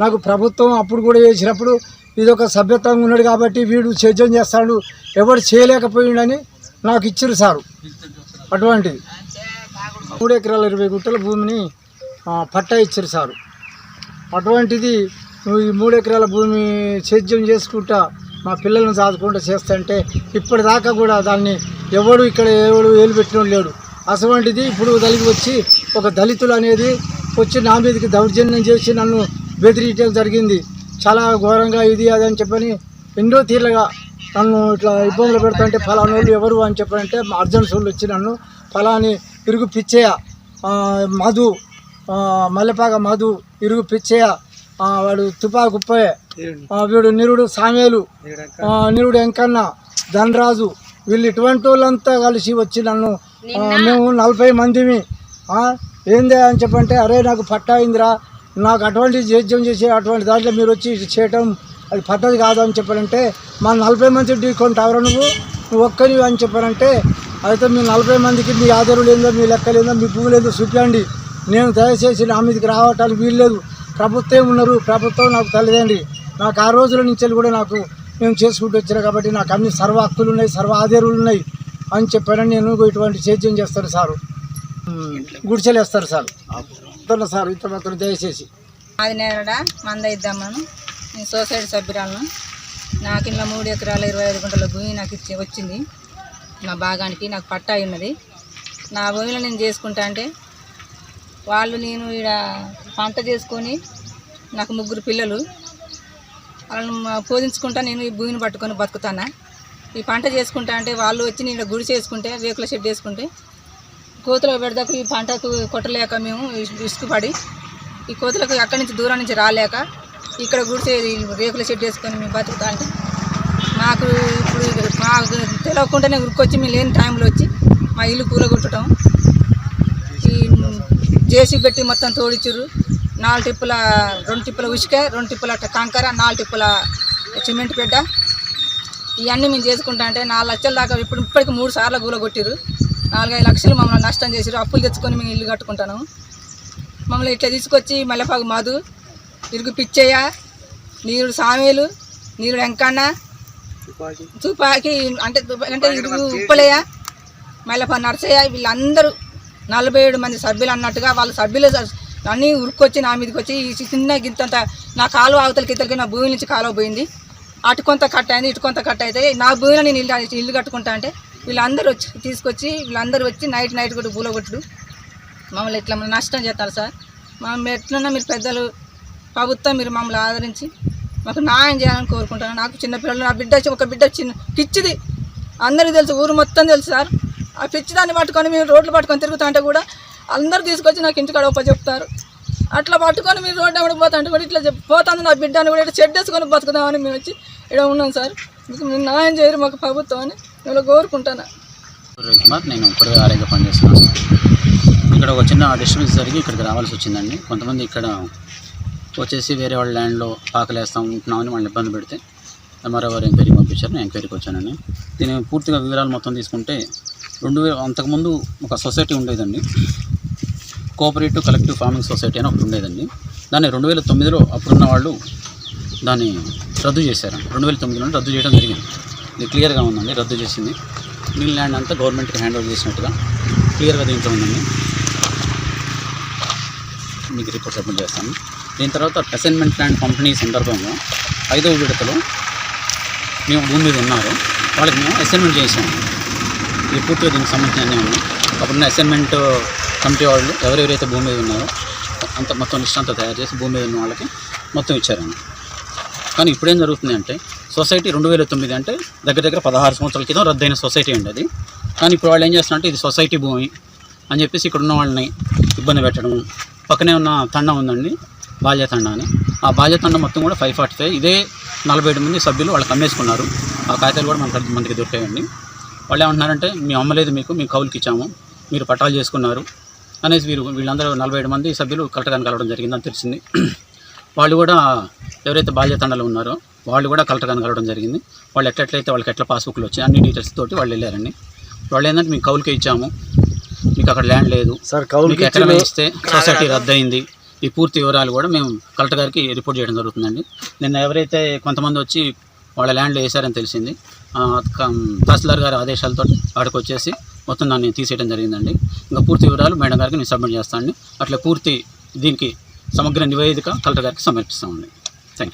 నాకు ప్రభుత్వం అప్పుడు కూడా చేసినప్పుడు ఇది ఒక సభ్యత్వంగా ఉన్నాడు కాబట్టి వీడు సేద్యం చేస్తాడు ఎవడు చేయలేకపోయిండని నాకు ఇచ్చారు సారు. అటువంటిది. మూడు ఎకరాల ఇరవై గుంటల భూమిని పట్టా ఇచ్చారు సారు. అటువంటిది నువ్వు ఈ మూడు ఎకరాల భూమి సేద్యం చేసుకుంటా మా పిల్లల్ని చదువుకుంటూ చేస్తుంటే ఇప్పటిదాకా కూడా దాన్ని ఎవడు ఇక్కడ ఎవడు ఏలు పెట్టిన లేడు. అటువంటిది ఇప్పుడు తలిగి వచ్చి ఒక దళితులు అనేది వచ్చి నా మీదకి దౌర్జన్యం చేసి నన్ను బెదిరియటం జరిగింది. చాలా ఘోరంగా ఇది అది అని చెప్పని ఎన్నో తీర్లుగా నన్ను ఇట్లా ఇబ్బందులు పెడుతుంటే ఫలానా వాళ్ళు ఎవరు అని చెప్పారంటే మా అర్జెంట్స్ వాళ్ళు వచ్చి నన్ను ఫలాని ఇరుగు పిచ్చయ్య ఆ, మధు ఆ, మల్లెపాక మధు ఇరుగు పిచ్చయ్య ఆ, వాడు తుపాకు ఉప్పయ్య ఆ, వీడు నిరుడు సామేలు ఆ, నిరుడు ఎంకన్న ధనరాజు వీళ్ళు ఇటువంటి వాళ్ళంతా కలిసి వచ్చి నన్ను మేము నలభై మందిమి ఆ, ఏందే అని చెప్పంటే అరే నాకు పట్టా అయిందిరా నాకు అటువంటి సేద్యం చేసే అటువంటి దాంట్లో మీరు వచ్చి చేయటం అది పద్ధతి కాదు అని చెప్పారంటే మా నలభై మంది ఢీకొంటావురా నువ్వు నువ్వు ఒక్కరివి అని చెప్పారంటే అయితే మీ నలభై మందికి మీ ఆధారు లేదో మీ లెక్కలేందో మీ భూమి లేదో చూపించండి నేను దయచేసి నా మీదకి రావటానికి వీల్లేదు ప్రభుత్వం ఉన్నారు ప్రభుత్వం నాకు తల్లిదండ్రి. నాకు ఆ రోజుల నుంచి కూడా నాకు మేము చేసుకుంటూ వచ్చినా కాబట్టి నాకు అన్ని సర్వ హక్కులు ఉన్నాయి సర్వ ఆధారులు ఉన్నాయి అని చెప్పానని నేను ఇటువంటి సేద్యం చేస్తాను సారు. గుడిచెలు వేస్తారు సార్. చెప్తున్నా సార్ ఇంత మాత్రం దయచేసి. అది నేరడా మంద ఇద్దామను. నేను సొసైటీ సభ్యురాలను. నాకు ఇంట్లో మూడు ఎకరాల ఇరవై ఐదు గుంటల భూమి నాకు ఇచ్చి వచ్చింది. నా భాగానికి నాకు పట్టా ఉన్నది. నా భూమిలో నేను చేసుకుంటా అంటే వాళ్ళు నేను ఇక్కడ పంట చేసుకొని నాకు ముగ్గురు పిల్లలు. వాళ్ళని పోదించుకుంటా నేను ఈ భూమిని పట్టుకొని బతుకుతానా. ఈ పంట చేసుకుంటా అంటే వాళ్ళు వచ్చి నేను గుడి చేసుకుంటే రేకుల షెడ్ వేసుకుంటే కోతులకు పెడదాకు ఈ పంటకు కొట్టలేక మేము విసుకుపడి ఈ కోతులకు అక్కడి నుంచి దూరం నుంచి రాలేక ఇక్కడ గుడిసే రేకుల షెడ్ వేసుకొని మేము బతుకుతా అంటే మాకు ఇప్పుడు మాకు తెలియకుండానే ఉరికొచ్చి మేము లేని టైంలో వచ్చి మా ఇల్లు కూలగొట్టడం. ఈ జేసీ పెట్టి మొత్తం తోడిచ్చారు నాలుగు టిప్పుల రెండు టిప్పుల ఉసుక రెండు టిప్పుల కంకర నాలుగు టిప్పుల సిమెంట్ బిడ్డ ఇవన్నీ మేము చేసుకుంటా అంటే నాలుగు లక్షల దాకా ఇప్పుడు ఇప్పటికి మూడు సార్లు కూలగొట్టిరు నాలుగైదు లక్షలు మమ్మల్ని నష్టం చేసిరు అప్పులు తెచ్చుకొని మేము ఇల్లు కట్టుకుంటాను. మమ్మల్ని ఇట్లా తీసుకొచ్చి మల్లెపాకు మధు ఇరుగు పిచ్చయ్య నీరుడు సామేలు నీరుడు వెంకన్న తుపాకి. అంటే అంటే ఇరుగు ఉప్పలయ్య మల్లెపాకు నరసయ్య వీళ్ళందరూ నలభై ఏడు మంది సభ్యులు అన్నట్టుగా వాళ్ళ సభ్యులు అన్నీ ఉరుక్కొచ్చి నా మీదకి వచ్చి ఈ చిన్న గింతంత నా కాలువ అవతలకి ఇతలకి నా భూమి నుంచి కాలువ పోయింది. అటు కొంత కట్ అయింది ఇటు కొంత కట్ అయితే నా భూమిలో నేను ఇల్లు ఇల్లు కట్టుకుంటా అంటే వీళ్ళందరూ వచ్చి తీసుకొచ్చి వీళ్ళందరూ వచ్చి నైట్ నైట్ కూడా పూలగొట్టుడు మమ్మల్ని ఇట్లా నష్టం చేస్తారు సార్? మమ్మల్ని ఎట్లన్నా మీరు పెద్దలు ప్రభుత్వం మీరు మమ్మల్ని ఆదరించి మాకు న్యాయం చేయాలని కోరుకుంటాను. నాకు చిన్నపిల్లలు నా బిడ్డ వచ్చి- ఒక బిడ్డ చిన్న పిచ్చిది. అందరికీ తెలుసు ఊరు మొత్తం తెలుసు సార్. ఆ పిచ్చి దాన్ని పట్టుకొని మేము రోడ్లు పట్టుకొని తిరుగుతా అంటే కూడా అందరూ తీసుకొచ్చి నాకు ఇంటికాడ ఒప్ప చెప్తారు. అట్లా పట్టుకొని మీరు రోడ్డు ఎవరికి పోతా అంటే కూడా ఇట్లా పోతుంది నా బిడ్డ అని కూడా ఇట్లా చెడ్డేసుకొని బతుకుదామని మేము వచ్చి ఇక్కడ ఉన్నాం సార్. మీరు న్యాయం చేయరు మాకు ప్రభుత్వం అని నేను కోరుకుంటాను. కుమార్ నేను కూరగాయ ఆరోగ్య పనిచేస్తున్నాను ఇక్కడ ఒక చిన్న డిస్టర్బెన్స్ జరిగి ఇక్కడికి రావాల్సి వచ్చిందండి. కొంతమంది ఇక్కడ వచ్చేసి వేరే వాళ్ళ ల్యాండ్లో పాకలేస్తాం ఉంటున్నామని వాళ్ళని ఇబ్బంది పెడితే మరో గారు ఎంక్వైరీకి పంపించారు నేను ఎంక్వైరీకి వచ్చానండి. దీని పూర్తిగా వివరాలు మొత్తం తీసుకుంటే రెండు వేల అంతకుముందు ఒక సొసైటీ ఉండేదండి. కోఆపరేటివ్ కలెక్టివ్ ఫార్మింగ్ సొసైటీ అని ఒకటి ఉండేదండి. దాన్ని రెండు వేల తొమ్మిదిలో అప్పుడున్న వాళ్ళు దాన్ని రద్దు చేశారు రెండు వేల తొమ్మిదిలో రద్దు చేయడం జరిగింది. ఇది క్లియర్గా ఉందండి రద్దు చేసింది. మిగిలిన ల్యాండ్ అంతా గవర్నమెంట్కి హ్యాండ్ ఓవర్ చేసినట్టుగా క్లియర్గా దీంట్లో ఉందండి. మీకు రిపోర్ట్ సబ్మిట్ చేస్తాను. దీని తర్వాత అసైన్మెంట్ ల్యాండ్ పంపిణీ సందర్భంగా ఐదవ విడతలో మేము భూమి మీద ఉన్నారు. వాళ్ళకి మేము అసైన్మెంట్ చేసాము ఇది పూర్తిగా దీనికి సంబంధించిన అన్నీ ఉన్నాయి. అప్పుడున్న అసైన్మెంట్ కమిటీ వాళ్ళు ఎవరెవరైతే భూమి మీద ఉన్నారో అంత మొత్తం లిస్ట్ అంతా తయారు చేసి భూమి మీద ఉన్న వాళ్ళకి మొత్తం ఇచ్చారండి. కానీ ఇప్పుడేం జరుగుతుందంటే జరుగుతుంది అంటే సొసైటీ రెండు వేల తొమ్మిది అంటే దగ్గర దగ్గర పదహారు సంవత్సరాల క్రితం రద్దయిన సొసైటీ అండి అది. కానీ ఇప్పుడు వాళ్ళు ఏం చేస్తున్నారంటే ఇది సొసైటీ భూమి అని చెప్పేసి ఇక్కడ ఉన్న వాళ్ళని ఇబ్బంది పెట్టడం పక్కనే ఉన్న తండ ఉందండి బాల్య తండ అని ఆ బాల్య తండ మొత్తం కూడా ఫైవ్ ఫార్టీ ఫైవ్ ఇదే నలభై ఏడు మంది సభ్యులు వాళ్ళకి అమ్మేసుకున్నారు. ఆ కాగితాలు కూడా మనకి మనకి దొరికాయండి. వాళ్ళు ఏమంటున్నారంటే మేము అమ్మలేదు మీకు మేము కౌలుకి ఇచ్చాము. మీరు పట్టాలు చేసుకున్నారు. అనేసి వీరు వీళ్ళందరూ నలభై ఏడు మంది సభ్యులు కలెక్టర్ కలవడం జరిగిందని తెలిసింది. వాళ్ళు కూడా ఎవరైతే బాల్యతండలు ఉన్నారో వాళ్ళు కూడా కలెక్టర్ గారిని కలవడం జరిగింది. వాళ్ళు ఎట్లెట్లయితే వాళ్ళకి ఎట్లా పాస్బుక్లు వచ్చాయి అన్ని డీటెయిల్స్ తోటి వాళ్ళు వెళ్ళారండి. వాళ్ళు ఏంటంటే మీకు కౌలుకే ఇచ్చాము. మీకు అక్కడ ల్యాండ్ లేదు. సార్ మీకు ఎకరమే ఇస్తే సొసైటీ రద్దయింది. ఈ పూర్తి వివరాలు కూడా మేము కలెక్టర్ గారికి రిపోర్ట్ చేయడం జరుగుతుందండి. నిన్న ఎవరైతే కొంతమంది వచ్చి వాళ్ళ ల్యాండ్లో వేశారని తెలిసింది తహసీల్దార్ గారి ఆదేశాలతో అక్కడికి వచ్చేసి మొత్తం దాన్ని తీసేయడం జరిగిందండి. ఇంకా పూర్తి వివరాలు మేడం గారికి నేను సబ్మిట్ చేస్తానండి. అట్లా పూర్తి దీనికి సమగ్ర నివేదిక కలెక్టర్ గారికి సమర్పిస్తామండి.